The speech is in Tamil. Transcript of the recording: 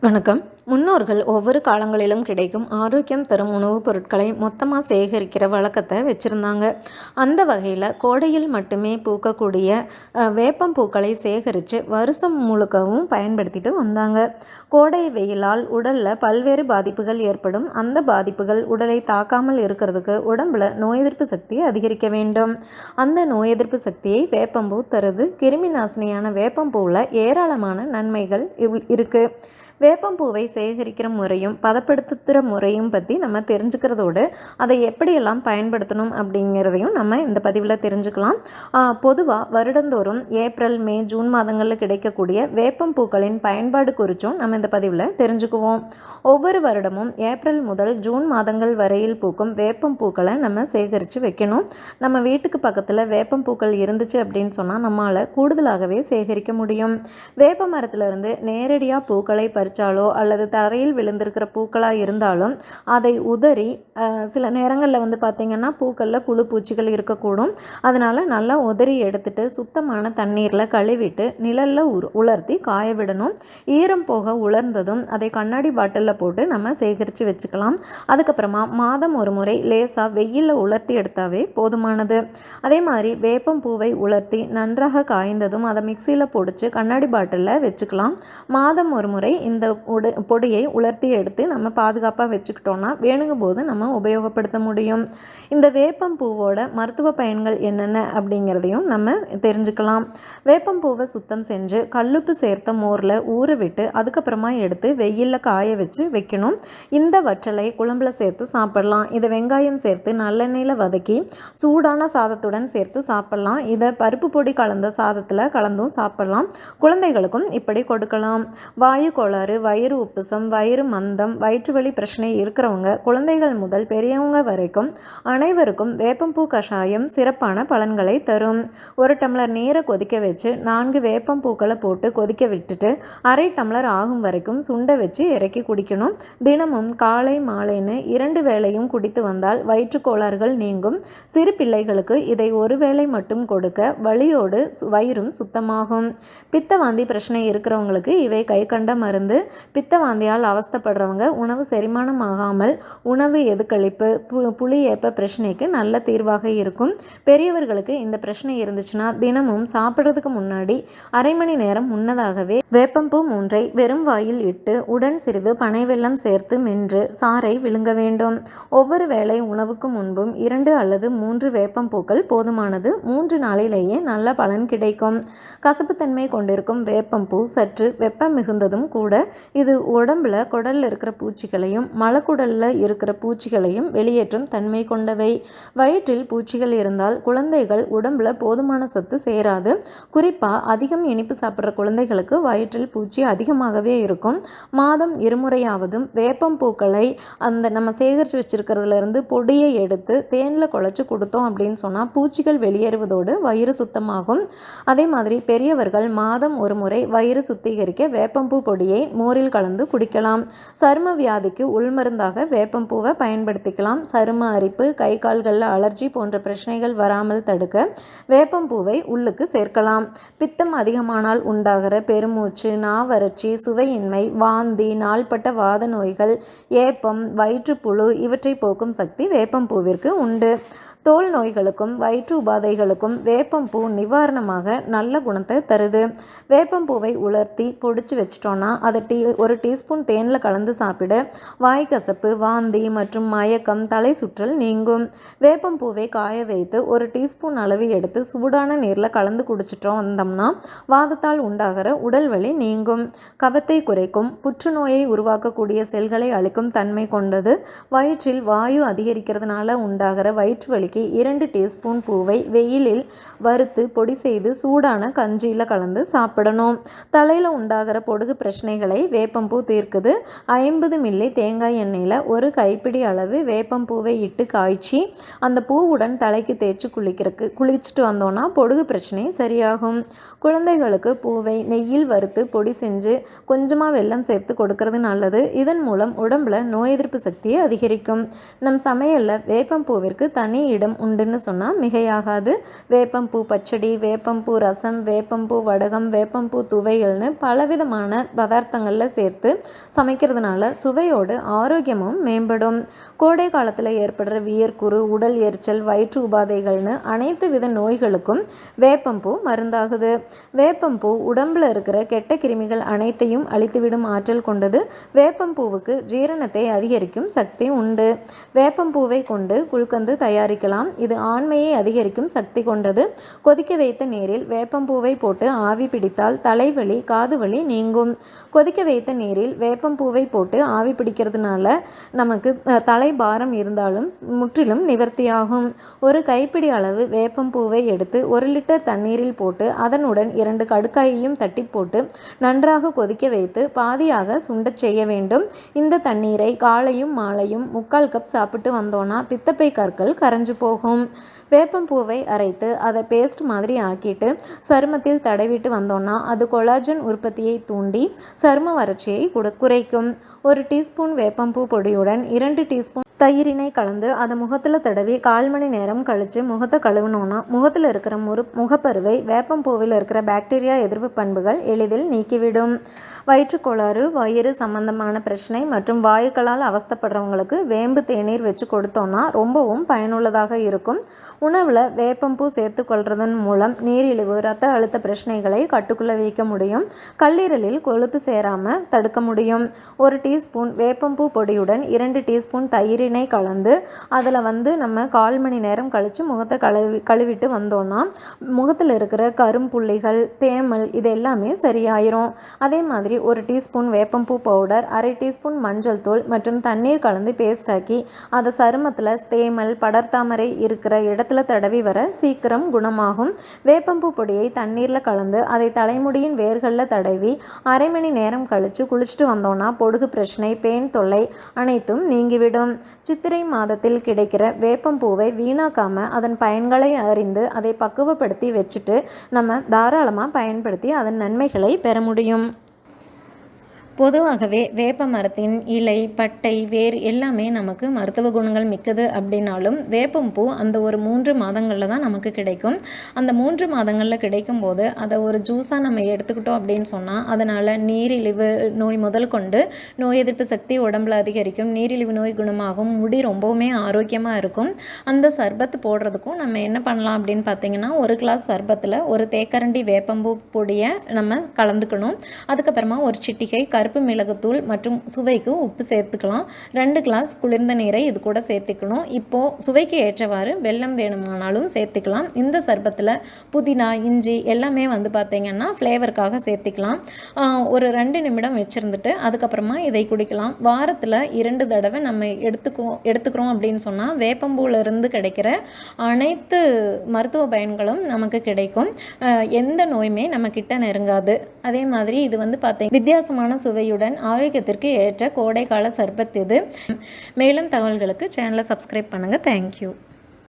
வணக்கம். முன்னோர்கள் ஒவ்வொரு காலங்களிலும் கிடைக்கும் ஆரோக்கியம் தரும் உணவுப் பொருட்களை மொத்தமாக சேகரிக்கிற வழக்கத்தை வச்சுருந்தாங்க. அந்த வகையில் கோடையில் மட்டுமே பூக்கக்கூடிய வேப்பம் பூக்களை சேகரித்து வருஷம் முழுக்கவும் பயன்படுத்திட்டு வந்தாங்க. கோடை வெயிலால் உடலில் பல்வேறு பாதிப்புகள் ஏற்படும். அந்த பாதிப்புகள் உடலை தாக்காமல் இருக்கிறதுக்கு உடம்புல நோய் எதிர்ப்பு சக்தியை அதிகரிக்க வேண்டும். அந்த நோய் எதிர்ப்பு சக்தியை வேப்பம்பூ தருது. கிருமி நாசினியான வேப்பம்பூவில் ஏராளமான நன்மைகள் இவ்- வேப்பம்பூவை சேகரிக்கிற முறையும் பதப்படுத்துகிற முறையும் பற்றி நம்ம தெரிஞ்சுக்கிறதோடு அதை எப்படியெல்லாம் பயன்படுத்தணும் அப்படிங்கிறதையும் நம்ம இந்த பதிவில் தெரிஞ்சுக்கலாம். பொதுவாக வருடந்தோறும் ஏப்ரல் மே ஜூன் மாதங்களில் கிடைக்கக்கூடிய வேப்பம்பூக்களின் பயன்பாடு குறித்தும் நம்ம இந்த பதிவில் தெரிஞ்சுக்குவோம். ஒவ்வொரு வருடமும் ஏப்ரல் முதல் ஜூன் மாதங்கள் வரையில் பூக்கும் வேப்பம் பூக்களை நம்ம சேகரித்து வைக்கணும். நம்ம வீட்டுக்கு பக்கத்தில் வேப்பம் பூக்கள் இருந்துச்சு அப்படின்னு சொன்னால் நம்மளால் கூடுதலாகவே சேகரிக்க முடியும். வேப்ப மரத்திலிருந்து நேரடியாக பூக்களை பறி பறித்தாலோ அல்லது தரையில் விழுந்திருக்கிற பூக்களாக இருந்தாலும் அதை உதறி சில நேரங்களில் வந்து பார்த்திங்கன்னா பூக்களில் புழு பூச்சிகள் இருக்கக்கூடும். அதனால் நல்லா உதறி எடுத்துட்டு சுத்தமான தண்ணீரில் கழுவிட்டு நிழலில் உரு உலர்த்தி காய விடணும். ஈரம் போக உலர்ந்ததும் அதை கண்ணாடி பாட்டிலில் போட்டு நம்ம சேகரித்து வச்சுக்கலாம். அதுக்கப்புறமா மாதம் ஒரு முறை லேசாக வெயிலில் உலர்த்தி எடுத்தாவே போதுமானது. அதே மாதிரி வேப்பம் பூவை உலர்த்தி நன்றாக காய்ந்ததும் அதை மிக்சியில் பொடிச்சு கண்ணாடி பாட்டிலில் வச்சுக்கலாம். மாதம் ஒரு முறை இந்த உடு பொடியை உலர்த்தி எடுத்து நம்ம பாதுகாப்பாக வச்சுக்கிட்டோன்னா வேணுங்கும் போது நம்ம உபயோகப்படுத்த முடியும். இந்த வேப்பம் பூவோட மருத்துவ பயன்கள் என்னென்ன அப்படிங்கிறதையும் நம்ம தெரிஞ்சுக்கலாம். வேப்பம் பூவை சுத்தம் செஞ்சு கல்லுப்பு சேர்த்த மோரில் ஊற விட்டு அதுக்கப்புறமா எடுத்து வெயிலில் காய வச்சு வைக்கணும். இந்த வற்றலை குழம்புல சேர்த்து சாப்பிடலாம். இதை வெங்காயம் சேர்த்து நல்லெண்ணெயில் வதக்கி சூடான சாதத்துடன் சேர்த்து சாப்பிடலாம். இதை பருப்பு பொடி கலந்த சாதத்தில் கலந்தும் சாப்பிடலாம். குழந்தைகளுக்கும் இப்படி கொடுக்கலாம். வாயு கோளாறு வயிறு உப்புசம் வயிறு மந்தம் வயிற்று வலி பிரச்சனை இருக்கிறவங்க குழந்தைகள் முதல் பெரியவங்க வரைக்கும் அனைவருக்கும் வேப்பம்பூ கஷாயம் சிறப்பான பலன்களை தரும். ஒரு டம்ளர் நீரை கொதிக்க வச்சு நான்கு வேப்பம் பூக்களை போட்டு கொதிக்க விட்டுட்டு அரை டம்ளர் ஆகும் வரைக்கும் சுண்டை வச்சு இறக்கி குடிக்கணும். தினமும் காலை மாலைன்னு இரண்டு வேளையும் குடித்து வந்தால் வயிற்று கோளாறுகள் நீங்கும். சிறு பிள்ளைகளுக்கு இதை ஒரு வேளை மட்டும் கொடுக்க வழியோடு சு- வயிறும் சுத்தமாகும். பித்தவாந்தி பிரச்சனை இருக்கிறவங்களுக்கு இவை கை கண்ட மருந்து பித்தவாந்தியால் அவஸ்தப்படுறவங்க உணவு செரிமானம் ஆகாமல் உணவு எதுக்களிப்பு பு புளி ஏப்ப பிரச்சனைக்கு நல்ல தீர்வாக இருக்கும். பெரியவர்களுக்கு இந்த பிரச்சனை இருந்துச்சுன்னா தினமும் சாப்பிட்றதுக்கு முன்னாடி அரை மணி நேரம் முன்னதாகவே வேப்பம்பூ மூன்றை வெறும் வாயில் இட்டு உடன் சிறிது பனை வெள்ளம் சேர்த்து மென்று சாறை விழுங்க வேண்டும். ஒவ்வொரு வேளை உணவுக்கு முன்பும் இரண்டு அல்லது மூன்று வேப்பம்பூக்கள் போதுமானது மூன்று நாளிலேயே நல்ல பலன் கிடைக்கும். கசப்புத்தன்மை கொண்டிருக்கும் வேப்பம்பூ சற்று வெப்பம் மிகுந்ததும் கூட இது உடம்புல குடலில் இருக்கிற பூச்சிகளையும் மலக்குடலில் இருக்கிற பூச்சிகளையும் வெளியேற்றும் தன்மை கொண்டவை. வயிற்றில் பூச்சிகள் இருந்தால் குழந்தைகள் உடம்புல போதுமான சத்து சேராது. குறிப்பாக அதிகம் இனிப்பு சாப்பிட்ற குழந்தைகளுக்கு வயிற்றில் பூச்சி அதிகமாகவே இருக்கும். மாதம் இருமுறையாவதும் வேப்பம் பூக்களை அந்த நம்ம சேகரித்து வச்சிருக்கிறதுலேருந்து பொடியை எடுத்து தேனில் குழச்சி கொடுத்தோம் அப்படின்னு சொன்னால் பூச்சிகள் வெளியேறுவதோடு வயிறு சுத்தமாகும். அதே மாதிரி பெரியவர்கள் மாதம் ஒரு முறை வயிறு சுத்திகரிக்க வேப்பம்பூ பொடியை மோரில் கலந்து குடிக்கலாம். சரும வியாதிக்கு உள்மருந்தாக வேப்பம்பூவை பயன்படுத்திக்கலாம். சரும அரிப்பு கை கால்களில் அலர்ஜி போன்ற பிரச்சனைகள் வராமல் தடுக்க வேப்பம்பூவை உள்ளுக்கு சேர்க்கலாம். பித்தம் அதிகமானால் உண்டாகிற பெருமூச்சு நாவறட்சி சுவையின்மை வாந்தி நாள்பட்ட வாத நோய்கள் ஏப்பம் வயிற்றுப்புழு இவற்றை போக்கும் சக்தி வேப்பம்பூவிற்கு உண்டு. தோல் நோய்களுக்கும் வயிற்று உபாதைகளுக்கும் வேப்பம்பூ நிவாரணமாக நல்ல குணத்தை தருது. வேப்பம்பூவை உலர்த்தி பொடிச்சு வச்சிட்டோன்னா அதை டீ ஒரு டீஸ்பூன் தேனில் கலந்து சாப்பிட. வாய்க்கசப்பு வாந்தி மற்றும் மயக்கம் தலை சுற்றல் நீங்கும். வேப்பம்பூவை காய வைத்து ஒரு டீஸ்பூன் அளவு எடுத்து சூடான நீரில் கலந்து குடிச்சிட்டோம் வந்தோம்னா வாதத்தால் உண்டாகிற உடல் வலி நீங்கும். கபத்தை குறைக்கும் புற்றுநோயை உருவாக்கக்கூடிய செல்களை அழிக்கும் தன்மை கொண்டது. வயிற்றில் வாயு அதிகரிக்கிறதுனால உண்டாகிற வயிற்று வலி வலிக்கு இரண்டு டீஸ்பூன் பூவை வெயிலில் வறுத்து பொடி செய்து சூடான கஞ்சியில் கலந்து சாப்பிடணும். தலையில் உண்டாகிற பொடுகு பிரச்சனைகளை வேப்பம்பூ தீர்க்குது. ஐம்பது மில்லி தேங்காய் எண்ணெயில் ஒரு கைப்பிடி அளவு வேப்பம்பூவை இட்டு காய்ச்சி அந்த பூவுடன் தலைக்கு தேய்ச்சி குளிக்கிறதுக்கு குளிச்சுட்டு வந்தோன்னா பொடுகு பிரச்சனை சரியாகும். குழந்தைகளுக்கு பூவை நெய்யில் வறுத்து பொடி செஞ்சு கொஞ்சமாக வெல்லம் சேர்த்து கொடுக்கறது நல்லது. இதன் மூலம் உடம்புல நோய் எதிர்ப்பு சக்தியை அதிகரிக்கும். நம் சமையலில் வேப்பம்பூவிற்கு தனி இடம் உண்டுன்னு சொன்னால் மிகையாகாது. வேப்பம்பூ பச்சடி வேப்பம்பூ ரசம் வேப்பம்பூ வடகம் வேப்பம்பூ துவைகள்னு பலவிதமான பதார்த்தங்களில் சேர்த்து சமைக்கிறதுனால சுவையோடு ஆரோக்கியமும் மேம்படும். கோடை காலத்தில் ஏற்படுற வியர்க்குறு உடல் எரிச்சல் வயிற்று உபாதைகள்னு அனைத்து வித நோய்களுக்கும் வேப்பம்பூ மருந்தாகுது. வேப்பம்பூ உடம்பில் இருக்கிற கெட்ட கிருமிகள் அனைத்தையும் அழித்துவிடும் ஆற்றல் கொண்டது. வேப்பம்பூவுக்கு ஜீரணத்தை அதிகரிக்கும் சக்தி உண்டு. வேப்பம்பூவை கொண்டு குழுக்கந்து தயாரிக்கலாம். இது ஆண்மையை அதிகரிக்கும் சக்தி கொண்டது. கொதிக்க வைத்த நீரில் வேப்பம்பூவை போட்டு ஆவி பிடித்தால் தலைவலி காது வலி நீங்கும். கொதிக்க வைத்த நீரில் வேப்பம்பூவை போட்டு ஆவி பிடிக்கிறதுனால நமக்கு தலை பாரம் இருந்தாலும் முற்றிலும் நிவர்த்தியாகும். ஒரு கைப்பிடி அளவு வேப்பம்பூவை எடுத்து ஒரு லிட்டர் தண்ணீரில் போட்டு அதனுடன் இரண்டு கடுக்காயையும் தட்டி போட்டு நன்றாக கொதிக்க வைத்து பாதியாக சுண்டச் செய்ய வேண்டும். இந்த தண்ணீரை காலையும் மாலையும் முக்கால் கப் சாப்பிட்டு வந்தோன்னா பித்தப்பை கற்கள் கரைஞ்சு போகும். வேப்பம்பூவை அரைத்து அதை பேஸ்ட் மாதிரி ஆக்கிட்டு சருமத்தில் தடவிட்டு வந்தோன்னா அது கொலாஜன் உற்பத்தியை தூண்டி சரும வறட்சியை குறைக்கும். ஒரு டீஸ்பூன் வேப்பம்பூ பொடியுடன் இரண்டு டீஸ்பூன் தயிரினை கலந்து அதை முகத்தில் தடவி கால் மணி நேரம் கழித்து முகத்தை கழுவினோன்னா முகத்தில் இருக்கிற முறு முகப்பருவை வேப்பம்பூவில் இருக்கிற பாக்டீரியா எதிர்ப்பு பண்புகள் எளிதில் நீக்கிவிடும். வயிற்றுக்கோளாறு வயிறு சம்பந்தமான பிரச்சனை மற்றும் வாயுக்களால் அவஸ்தப்படுறவங்களுக்கு வேம்பு தேநீர் வச்சு கொடுத்தோன்னா ரொம்பவும் பயனுள்ளதாக இருக்கும். உணவில் வேப்பம்பூ சேர்த்து கொள்றதன் மூலம் நீரிழிவு இரத்த அழுத்த பிரச்சனைகளை கட்டுக்குள்ளே வைக்க முடியும். கல்லீரலில் கொழுப்பு சேராமல் தடுக்க முடியும். ஒரு டீஸ்பூன் வேப்பம்பூ பொடியுடன் இரண்டு டீஸ்பூன் தயிரினை கலந்து அதில் வந்து நம்ம கால் மணி நேரம் கழித்து முகத்தை கழுவி கழுவிட்டு வந்தோன்னா முகத்தில் இருக்கிற கரும்புள்ளிகள் தேமல் இது எல்லாமே சரியாயிரும். அதே மாதிரி ஒரு டீஸ்பூன் வேப்பம்பூ பவுடர் அரை டீஸ்பூன் மஞ்சள் தூள் மற்றும் தண்ணீர் கலந்து பேஸ்டாக்கி அதை சருமத்தில் தேமல் படர்தாமரை இருக்கிற இடத்துல தடவி வர சீக்கிரம் குணமாகும். வேப்பம்பூ பொடியை தண்ணீரில் கலந்து அதை தலைமுடியின் வேர்களில் தடவி அரை மணி நேரம் கழித்து குளிச்சுட்டு வந்தோன்னா பொடுகு பிரச்சனை பேன் தொல்லை அனைத்தும் நீங்கிவிடும். சித்திரை மாதத்தில் கிடைக்கிற வேப்பம்பூவை வீணாக்காமல் அதன் பயன்களை அறிந்து அதை பக்குவப்படுத்தி வச்சுட்டு நம்ம தாராளமாக பயன்படுத்தி அதன் நன்மைகளை பெற முடியும். பொதுவாகவே வேப்ப மரத்தின் இலை பட்டை வேர் எல்லாமே நமக்கு மருத்துவ குணங்கள் மிக்கது அப்படின்னாலும் வேப்பம் பூ அந்த ஒரு மூன்று மாதங்களில் தான் நமக்கு கிடைக்கும். அந்த மூன்று மாதங்களில் கிடைக்கும் போது அதை ஒரு ஜூஸாக நம்ம எடுத்துக்கிட்டோம் அப்படின்னு சொன்னால் அதனால் நீரிழிவு நோய் முதல் கொண்டு நோய் எதிர்ப்பு சக்தி உடம்புல அதிகரிக்கும் நீரிழிவு நோய் குணமாகும் முடி ரொம்பவுமே ஆரோக்கியமாக இருக்கும். அந்த சர்பத்து போடுறதுக்கும் நம்ம என்ன பண்ணலாம் அப்படின்னு பார்த்தீங்கன்னா ஒரு கிளாஸ் சர்பத்தில் ஒரு தேக்கரண்டி வேப்பம்பூ பொடியை நம்ம கலந்துக்கணும். அதுக்கப்புறமா ஒரு சிட்டிகை கரு கருப்பு மிளகுத்தூள் மற்றும் சுவைக்கு உப்பு சேர்த்துக்கலாம். ரெண்டு கிளாஸ் குளிர்ந்த நீரை இது கூட சேர்த்துக்கணும். இப்போது சுவைக்கு ஏற்றவாறு வெல்லம் வேணுமானாலும் சேர்த்துக்கலாம். இந்த சர்பத்தில் புதினா இஞ்சி எல்லாமே வந்து பார்த்திங்கன்னா ஃப்ளேவருக்காக சேர்த்துக்கலாம். ஒரு ரெண்டு நிமிடம் வச்சுருந்துட்டு அதுக்கப்புறமா இதை குடிக்கலாம். வாரத்தில் இரண்டு தடவை நம்ம எடுத்துக்கோ எடுத்துக்கிறோம் அப்படின்னு சொன்னால் வேப்பம்பூலேருந்து கிடைக்கிற அனைத்து மருத்துவ பயன்களும் நமக்கு கிடைக்கும். எந்த நோயுமே நம்ம கிட்ட நெருங்காது. அதே மாதிரி இது வந்து பார்த்தீங்க வித்தியாசமான சுவை சுவையுடன் ஆரோக்கியத்திற்கு ஏற்ற கோடைக்கால சர்பத் இது. மேலும் தகவல்களுக்கு சேனலை சப்ஸ்கிரைப் பண்ணுங்கள் தேங்க்யூ